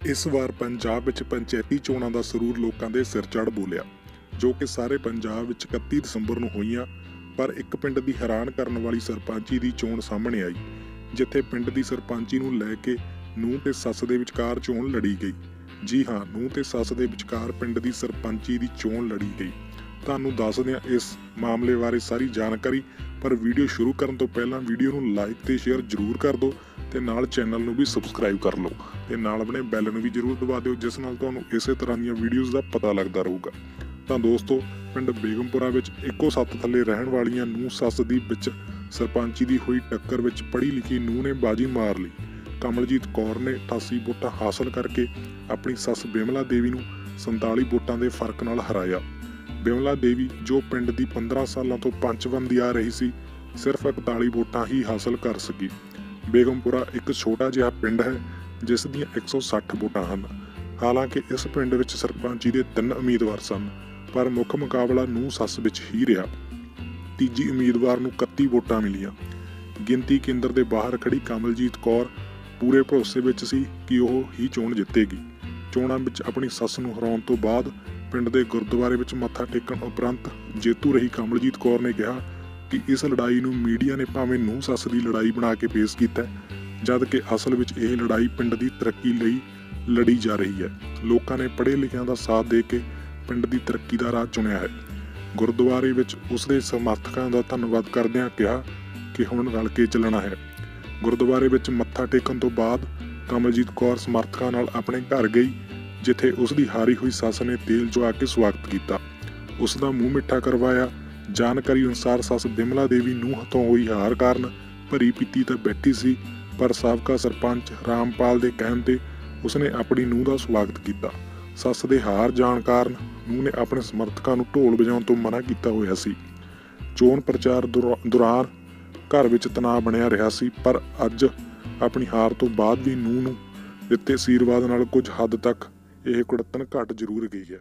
ਇਸ ਵਾਰ ਪੰਜਾਬ ਵਿੱਚ ਪੰਚਾਇਤੀ ਚੋਣਾਂ ਦਾ ਸਰੂਰ ਲੋਕਾਂ ਦੇ ਸਿਰ ਚੜ ਬੋਲਿਆ, ਜੋ ਕਿ ਸਾਰੇ ਪੰਜਾਬ ਵਿੱਚ 31 ਦਸੰਬਰ ਨੂੰ ਹੋਈਆਂ, ਪਰ ਇੱਕ ਪਿੰਡ ਦੀ ਹੈਰਾਨ ਕਰਨ ਵਾਲੀ ਸਰਪੰਚੀ ਦੀ ਚੋਣ ਸਾਹਮਣੇ ਆਈ, ਜਿੱਥੇ ਪਿੰਡ ਦੀ ਸਰਪੰਚੀ ਨੂੰ ਲੈ ਕੇ ਨੂੰਹ ਤੇ ਸੱਸ ਦੇ ਵਿਚਕਾਰ ਚੋਣ ਲੜੀ ਗਈ। ਜੀ ਹਾਂ, ਨੂੰਹ ਤੇ ਸੱਸ ਦੇ ਵਿਚਕਾਰ ਪਿੰਡ ਦੀ ਸਰਪੰਚੀ ਦੀ ਚੋਣ ਲੜੀ ਗਈ। ਤੁਹਾਨੂੰ ਦੱਸਦੇ ਹਾਂ ਇਸ ਮਾਮਲੇ ਬਾਰੇ ਸਾਰੀ ਜਾਣਕਾਰੀ, ਪਰ ਵੀਡੀਓ ਸ਼ੁਰੂ ਕਰਨ ਤੋਂ ਪਹਿਲਾਂ ਵੀਡੀਓ ਨੂੰ ਲਾਈਕ ਤੇ ਸ਼ੇਅਰ ਜ਼ਰੂਰ ਕਰ ਦਿਓ। ਤੇ ਨਾਲ ਚੈਨਲ ਨੂੰ ਵੀ ਸਬਸਕ੍ਰਾਈਬ ਕਰ ਲਓ ਤੇ ਨਾਲ ਆਪਣੇ ਬੈਲ ਨੂੰ ਵੀ ਜ਼ਰੂਰ ਦਬਾ ਦਿਓ, ਜਿਸ ਨਾਲ ਤੁਹਾਨੂੰ ਇਸੇ ਤਰ੍ਹਾਂ ਦੀਆਂ ਵੀਡੀਓਜ਼ ਦਾ ਪਤਾ ਲੱਗਦਾ ਰਹੂਗਾ। ਤਾਂ ਦੋਸਤੋ, ਪਿੰਡ ਬੇਗਮਪੁਰਾ ਵਿੱਚ ਇੱਕੋ ਸੱਤ ਥੱਲੇ ਰਹਿਣ ਵਾਲੀਆਂ ਨੂੰਹ ਸੱਸ ਦੀ ਵਿੱਚ ਸਰਪੰਚੀ ਦੀ ਹੋਈ ਟੱਕਰ ਵਿੱਚ ਪੜ੍ਹੀ ਲਿਖੀ ਨੂੰਹ ਨੇ ਬਾਜੀ ਮਾਰ ਲਈ। ਕਮਲਜੀਤ ਕੌਰ ਨੇ 88 ਵੋਟਾਂ ਹਾਸਲ ਕਰਕੇ ਆਪਣੀ ਸੱਸ ਬਿਮਲਾ ਦੇਵੀ ਨੂੰ 47 ਵੋਟਾਂ ਦੇ ਫ਼ਰਕ ਨਾਲ ਹਰਾਇਆ। ਬਿਮਲਾ ਦੇਵੀ, ਜੋ ਪਿੰਡ ਦੀ 15 ਸਾਲਾਂ ਤੋਂ ਪੰਚਵਨ ਦੀ ਆ ਰਹੀ ਸੀ, ਸਿਰਫ 41 ਵੋਟਾਂ ਹੀ ਹਾਸਲ ਕਰ ਸਕੀ। ਬੇਗਮਪੁਰਾ ਇੱਕ ਛੋਟਾ ਜਿਹਾ ਪਿੰਡ ਹੈ, ਜਿਸ ਦੀਆਂ 160 ਵੋਟਾਂ ਹਨ। ਹਾਲਾਂਕਿ ਇਸ ਪਿੰਡ ਵਿੱਚ ਸਰਪੰਚੀ ਦੇ ਤਿੰਨ ਉਮੀਦਵਾਰ ਸਨ, ਪਰ ਮੁੱਖ ਮੁਕਾਬਲਾ ਨੂੰ ਸੱਸ ਵਿੱਚ ਹੀ ਰਿਹਾ। ਤੀਜੀ ਉਮੀਦਵਾਰ ਨੂੰ 31 ਵੋਟਾਂ ਮਿਲੀਆਂ। ਗਿਣਤੀ ਕੇਂਦਰ ਦੇ ਬਾਹਰ ਖੜੀ ਕਮਲਜੀਤ ਕੌਰ ਪੂਰੇ ਭਰੋਸੇ ਵਿੱਚ ਸੀ ਕਿ ਉਹ ਹੀ ਚੋਣ ਜਿੱਤੇਗੀ। ਚੋਣਾਂ ਵਿੱਚ ਆਪਣੀ ਸੱਸ ਨੂੰ ਹਰਾਉਣ ਤੋਂ ਬਾਅਦ ਪਿੰਡ ਦੇ ਗੁਰਦੁਆਰੇ ਵਿੱਚ ਮੱਥਾ ਟੇਕਣ ਉਪਰੰਤ ਜੇਤੂ ਰਹੀ ਕਮਲਜੀਤ ਕੌਰ ਨੇ ਕਿਹਾ ਕਿ ਇਸ ਲੜਾਈ ਨੂੰ ਮੀਡੀਆ ਨੇ ਭਾਵੇਂ ਨੂੰ ਸੱਸ ਦੀ ਲੜਾਈ ਬਣਾ ਕੇ ਪੇਸ਼ ਕੀਤਾ ਹੈ, ਜਦ ਕਿ ਅਸਲ ਵਿੱਚ ਇਹ ਲੜਾਈ ਪਿੰਡ ਦੀ ਤਰੱਕੀ ਲਈ ਲੜੀ ਜਾ ਰਹੀ ਹੈ। ਲੋਕਾਂ ਨੇ ਪੜ੍ਹੇ ਲਿਖਿਆਂ ਦਾ ਸਾਥ ਦੇ ਕੇ ਪਿੰਡ ਦੀ ਤਰੱਕੀ ਦਾ ਰਾਹ ਚੁਣਿਆ ਹੈ। ਗੁਰਦੁਆਰੇ ਵਿੱਚ ਉਸ ਦੇ ਸਮਰਥਕਾਂ ਦਾ ਧੰਨਵਾਦ ਕਰਦਿਆਂ ਕਿਹਾ ਕਿ ਹੁਣ ਰਲ ਕੇ ਚੱਲਣਾ ਹੈ। ਗੁਰਦੁਆਰੇ ਵਿੱਚ ਮੱਥਾ ਟੇਕਣ ਤੋਂ ਬਾਅਦ ਕਮਲਜੀਤ ਕੌਰ ਸਮਰਥਕਾਂ ਨਾਲ ਆਪਣੇ ਘਰ ਗਈ ਜਿੱਥੇ ਉਸ ਦੀ ਹਾਰੀ ਹੋਈ ਸੱਸ ਨੇ ਤੇਲ ਜਵਾ ਕੇ ਸਵਾਗਤ ਕੀਤਾ। ਉਸ ਦਾ ਮੂੰਹ ਮਿੱਠਾ ਕਰਵਾਇਆ ਜਾਣਕਾਰੀ ਅਨੁਸਾਰ ਸੱਸ ਦਿਮਲਾ ਦੇਵੀ ਨੂੰ ਹੱਥੋਂ ਹੋਈ ਹਾਰ ਕਾਰਨ ਭਰੀ ਪੀਤੀ ਤਾਂ ਬੈਠੀ ਸੀ, ਪਰ ਸਾਬਕਾ ਸਰਪੰਚ ਰਾਮਪਾਲ ਦੇ ਕਹਿਣ ਤੇ ਉਸਨੇ ਆਪਣੀ ਨੂੰਹ ਦਾ ਸਵਾਗਤ ਕੀਤਾ। ਸੱਸ ਦੇ ਹਾਰ ਜਾਣ ਕਾਰਨ ਨੂੰਹ ਨੇ ਆਪਣੇ ਸਮਰਥਕਾਂ ਨੂੰ ਢੋਲ ਵਜਾਉਣ ਤੋਂ ਮਨਾ ਕੀਤਾ ਹੋਇਆ ਸੀ। ਚੋਣ ਪ੍ਰਚਾਰ ਦੌਰਾ- ਦੌਰਾਨ ਘਰ ਵਿੱਚ ਤਣਾਅ ਬਣਿਆ ਰਿਹਾ ਸੀ, ਪਰ ਅੱਜ ਆਪਣੀ ਹਾਰ ਤੋਂ ਬਾਅਦ ਵੀ ਨੂੰਹ ਨੂੰ ਦਿੱਤੇ ਆਸ਼ੀਰਵਾਦ ਨਾਲ ਕੁਝ ਹੱਦ ਤੱਕ ਇਹ ਕੁੜੱਤਣ ਘਟ ਜ਼ਰੂਰ ਗਈ ਹੈ।